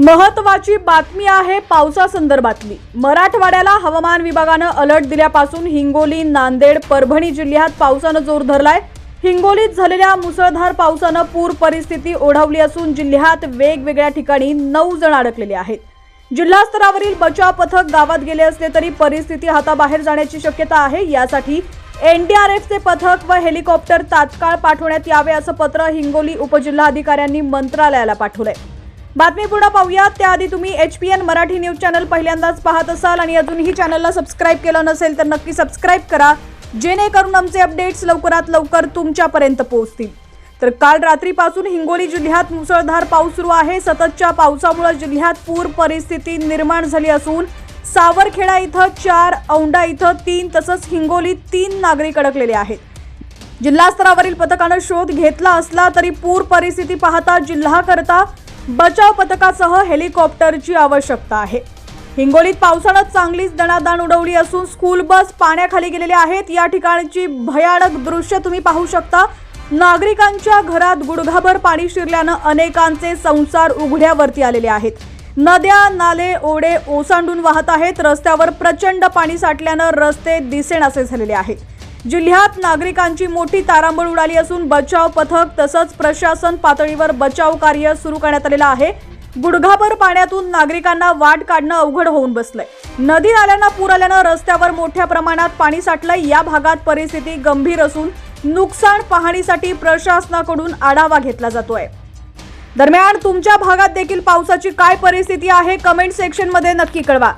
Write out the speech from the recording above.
महत्वाची बातमी आहे पावसासंदर्भातली. मराठवाड्याला हवामान विभागानं अलर्ट दिल्यापासून हिंगोली नांदेड परभणी जिल्ह्यात पावसानं जोर धरलाय. हिंगोलीत झालेल्या मुसळधार पावसानं पूर परिस्थिती ओढवली असून जिल्ह्यात वेगवेगळ्या ठिकाणी नऊ जण अडकलेले आहेत. जिल्हा स्तरावरील बचाव पथक गावात गेले असले तरी परिस्थिती हाताबाहेर जाण्याची शक्यता आहे. यासाठी एनडीआरएफचे पथक व हेलिकॉप्टर तात्काळ पाठवण्यात यावे असं पत्र हिंगोली उपजिल्हाधिकाऱ्यांनी मंत्रालयाला पाठवलंय. बातमी पूर्ण पाहूयात. त्याआधी तुम्ही H P N Marathi news channel पहिल्यांदाच पाहत असाल आणि अजूनही चॅनलला सबस्क्राईब केलं नसेल तर नक्की सबस्क्राईब करा. जेणेकरून आमचे अपडेट्स लवकरात लवकर तुमच्यापर्यंत पोहोचतील. तर काल रात्रीपासून हिंगोली जिल्ह्यात मुसळधार पाऊस सुरू आहे. सततच्या पावसामुळे जिल्ह्यात पूर परिस्थिती निर्माण झाली असून सावरखेडा इथं चार औंढा इथं तीन तसंच हिंगोलीत तीन नागरिक अडकलेले आहेत. जिल्हा स्तरावरील पथकानं शोध घेतला असला तरी पूर परिस्थिती पाहता जिल्हाकरता बचाव पथकासह हेलिकॉप्टरची आवश्यकता आहे. हिंगोलीत पावसानं चांगलीच दणादाण उडवली असून स्कूल बस पाण्याखाली गेलेल्या आहेत. या ठिकाणची भयानक दृश्य तुम्ही पाहू शकता. नागरिकांच्या घरात गुडघाभर पाणी शिरल्यानं अनेकांचे संसार उघड्यावरती आलेले आहेत. नद्या नाले ओढे ओसांडून वाहत आहेत. रस्त्यावर प्रचंड पाणी साठल्यानं रस्ते दिसेनासे झालेले आहेत. जिल्ह्यात नागरिकांची मोठी तारांबळ उडाली असून बचाव पथक तसंच प्रशासन पातळीवर बचाव कार्य सुरू करण्यात आलेलं आहे. गुडघाभर पाण्यातून नागरिकांना वाट काढणं अवघड होऊन बसलंय. नदी नाल्यांना पूर आल्यानं रस्त्यावर मोठ्या प्रमाणात पाणी साठलंय. या भागात परिस्थिती गंभीर असून नुकसान पाहणीसाठी प्रशासनाकडून आढावा घेतला जातोय. दरम्यान तुमच्या भागात देखील पावसाची काय परिस्थिती आहे? कमेंट सेक्शनमध्ये नक्की कळवा.